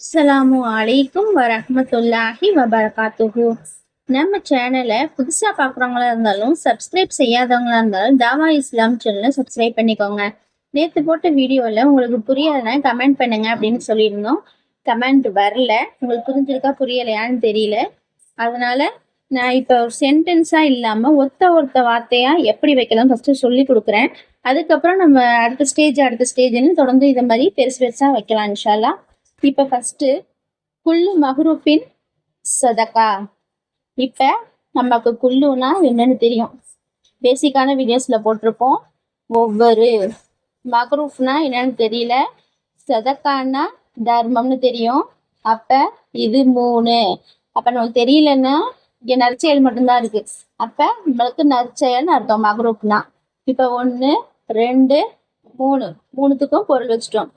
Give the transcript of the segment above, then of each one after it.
அஸ்லாமு அலைக்கும் வரமத்துல்லாஹி வபரகாத்துஹு. நம்ம சேனலை புதுசாக பார்க்குறவங்களா இருந்தாலும் சப்ஸ்கிரைப் செய்யாதவங்களா இருந்தாலும் தாவா இஸ்லாம் சேனலை சப்ஸ்கிரைப் பண்ணிக்கோங்க. நேற்று போட்ட வீடியோவில் உங்களுக்கு புரியலைன்னா கமெண்ட் பண்ணுங்க அப்படின்னு சொல்லியிருந்தோம். கமெண்ட் வரல. உங்களுக்கு புரிஞ்சிருக்கா புரியலையான்னு தெரியல. அதனால நான் இப்போ சென்டென்ஸாக இல்லாமல் ஒத்த ஒருத்த வார்த்தையாக எப்படி வைக்கலாம் ஃபஸ்ட்டு சொல்லி கொடுக்குறேன். அதுக்கப்புறம் நம்ம அடுத்த ஸ்டேஜ் அடுத்த ஸ்டேஜ்னு தொடர்ந்து இதை மாதிரி பெருசு பெருசாக வைக்கலாம் இன்ஷால்லாம் இப்போ ஃபஸ்ட்டு குல்லு மஹ்ரூஃபின் சதகா இப்போ நமக்கு குல்லுனா என்னன்னு தெரியும். பேசிக்கான வீடியோஸில் போட்டிருப்போம். ஒவ்வொரு மஹ்ரூஃப்னா என்னன்னு தெரியல. சதக்கான்னா தர்மம்னு தெரியும். அப்போ இது மூணு. அப்போ நமக்கு தெரியலன்னா இங்கே நற்செயல் மட்டும்தான் இருக்கு. அப்போ நம்மளுக்கு நற்செயல்னு அர்த்தம் மஹ்ரூஃப்னா. இப்போ ஒன்று ரெண்டு மூணு. மூணுத்துக்கும் பொருள் வச்சிட்டோம்.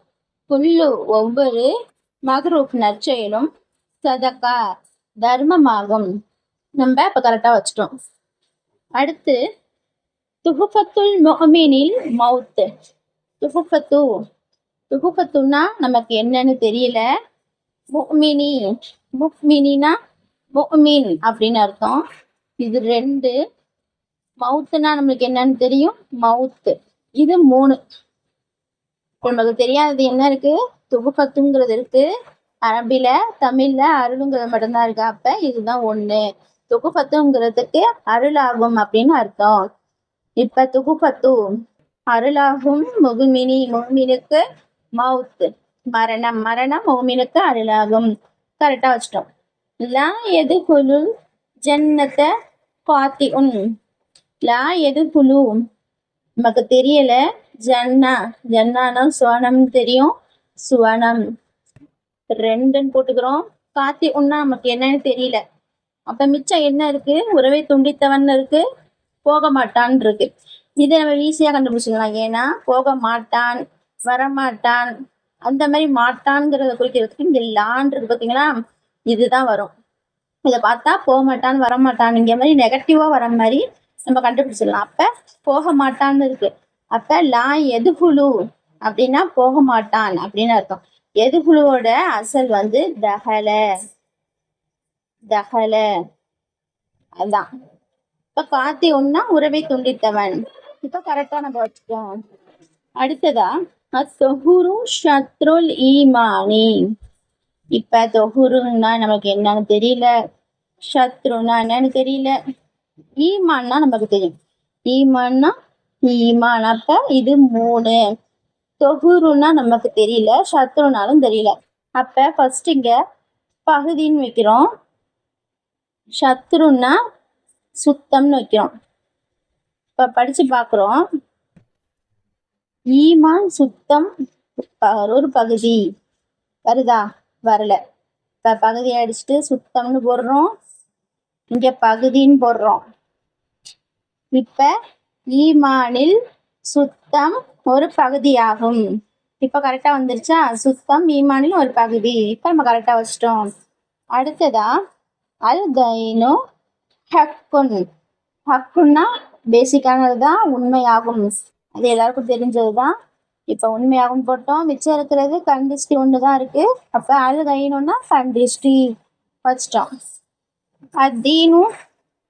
புல்லு ஒவ்வொரு மகரூப் நற்செயலும் சதக்கா தர்மமாகும். நம்ம இப்போ கரெக்டாக வச்சிட்டோம். அடுத்து துகுஃபத்துல் முஹ்மினில் மவுத்து. துகுஃபத்து துகுஃபத்துனா நமக்கு என்னன்னு தெரியல. முஹ்மினி முஹ்மினினா முஹ்மின் அப்படின்னு அர்த்தம். இது ரெண்டு. மவுத்துனா நம்மளுக்கு என்னன்னு தெரியும்? மவுத்து. இது மூணு. நமக்கு தெரியாதது என்ன இருக்கு? துகுபத்துங்கிறது இருக்கு. அரபில தமிழ்ல அருளுங்கிறது மட்டும்தான் இருக்கு. அப்ப இதுதான் ஒண்ணு. துகுபத்துங்கிறதுக்கு அருளாகும் அப்படின்னு அர்த்தம். இப்ப துகுபத்து அருளாகும் முகுமினி முகுமினுக்கு மவுத் மரணம் மரணம் முகுமினுக்கு அருளாகும். கரெக்டா வச்சிட்டோம். லா எது குழு ஜன்னத்தை பாத்தி உன் லா எது குழு நமக்கு தெரியல. ஜன்னா ஜன்னானா சுவனம் தெரியும்? சுவனம். ரெண்டுன்னு போட்டுக்கிறோம். காத்தி உண்ணா நமக்கு என்னன்னு தெரியல. அப்ப மிச்சம் என்ன இருக்கு? உறவை துண்டித்தவன் இருக்கு. போக மாட்டான் இருக்கு. இதை நம்ம ஈஸியா கண்டுபிடிச்சிடலாம் ஏன்னா போக மாட்டான் வரமாட்டான். அந்த மாதிரி மாட்டான்ங்கிறத குறிக்கிறதுக்கு இங்க லான் இருக்கு பாத்தீங்களா? இதுதான் வரும். இதை பார்த்தா போக மாட்டான் வரமாட்டான்ங்கிற மாதிரி நெகட்டிவா வர மாதிரி நம்ம கண்டுபிடிச்சிடலாம். அப்ப போக மாட்டான்னு இருக்கு. அப்ப லா எதுகுழு அப்படின்னா போக மாட்டான் அப்படின்னு அர்த்தம். எது எதுகுழுவோட அசல் வந்து தகல. தகல. அதான். இப்ப காத்தி ஒன்னா உறவை துண்டித்தவன். இப்ப கரெக்டா நம்ம வச்சுக்கோம் அடுத்ததா அத்தொகுரு ஷத்ருல் ஈமானி. இப்ப தொகுருன்னா நமக்கு என்னன்னு தெரியல. ஷத்ருன்னா என்னன்னு தெரியல. ஈமான்னா நமக்கு தெரியும். ஈமான்னா ஈமான் அப்ப இது மூணு. தொகுருன்னா நமக்கு தெரியல சத்ருனாலும் தெரியல. அப்ப ஃபர்ஸ்ட் இங்க பகுதின்னு வைக்கிறோம். சத்ருன்னா சுத்தம்னு வைக்கிறோம். இப்ப படிச்சு பாக்குறோம். ஈமான் சுத்தம் ஒரு பகுதி. வருதா? வரல. இப்ப பகுதி அடிச்சுட்டு சுத்தம்னு போடுறோம். இங்க பகுதின்னு போடுறோம். இப்போ ஈமானில் சுத்தம் ஒரு பகுதியாகும். இப்ப கரெக்டா வந்துருச்சா? சுத்தம் ஈமானில் ஒரு பகுதி. இப்ப நம்ம கரெக்டா வச்சிட்டோம். அடுத்ததா அல் தைனு ஹக்குன். ஹக்குன்னா பேசிக்கானது தான் உண்மையாகும். அது எல்லாருக்கும் தெரிஞ்சது தான் இப்போ உண்மையாகும் போட்டோம். மிச்சம் இருக்கிறது கண்டிஸ்டி ஒன்று தான் இருக்கு. அப்போ அல் கைனுன்னா கண்டிஸ்டி வச்சிட்டோம். அத்தீனு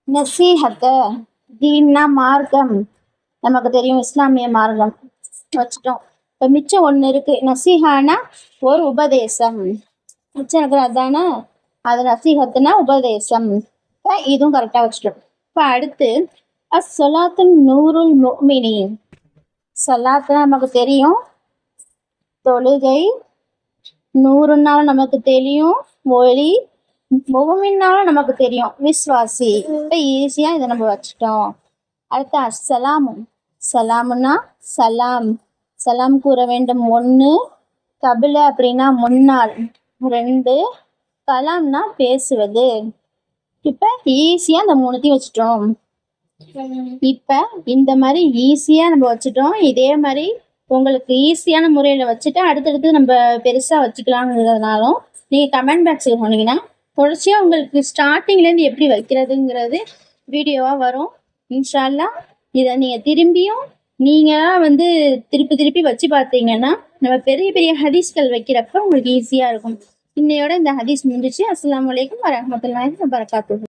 நசீஹத்தை. தீன்னா மார்க்கம். நமக்கு தெரியும் இஸ்லாமிய மார்க்கம். வச்சுட்டோம். இப்போ மிச்சம் ஒன்று இருக்கு. நசிஹானா ஒரு உபதேசம். மிச்சம் இருக்கிற அதானே? அது நசிஹத்துனா உபதேசம். இப்போ இதுவும் கரெக்டாக வச்சுட்டோம். இப்போ அடுத்து அஸ்ஸலாத்து நூருல் முஃமினி சலாத்துனா நமக்கு தெரியும். தொழுகை. நூறுனாலும் நமக்கு தெரியும். ஒளி. முகமின்னாலும் நமக்கு தெரியும். விஸ்வாசி. இப்போ ஈஸியாக இதை நம்ம வச்சுட்டோம். அடுத்து அஸ்ஸலாமு சலாமுன்னா சலாம். சலாம் கூற வேண்டும் ஒன்று கபில அப்படின்னா முன்னாள். ரெண்டு கலாம்னா பேசுவது. இப்போ ஈஸியாக இந்த மூணுத்தையும் வச்சுட்டோம். இப்போ இந்த மாதிரி ஈஸியாக நம்ம வச்சுட்டோம். இதே மாதிரி உங்களுக்கு ஈஸியான முறையில் வச்சுட்டு அடுத்தடுத்து நம்ம பெருசாக வச்சுக்கலாங்கிறதுனாலும் நீங்கள் கமெண்ட் பாக்ஸுக்கு சொன்னீங்கன்னா தொடர்ச்சியாக உங்களுக்கு ஸ்டார்டிங்லேருந்து எப்படி வைக்கிறதுங்கிறது வீடியோவாக வரும். இன்ஷால்லா இதை நீங்கள் திரும்பியும் நீங்களாக வந்து திருப்பி திருப்பி வச்சு பார்த்தீங்கன்னா நம்ம பெரிய பெரிய ஹதீஸ்கள் வைக்கிறப்ப உங்களுக்கு ஈஸியாக இருக்கும். இன்னையோட இந்த ஹதீஸ் முடிஞ்சிச்சு. அஸ்லாம் வலைக்கம் வரமத்துல வபரகாத்துஹு.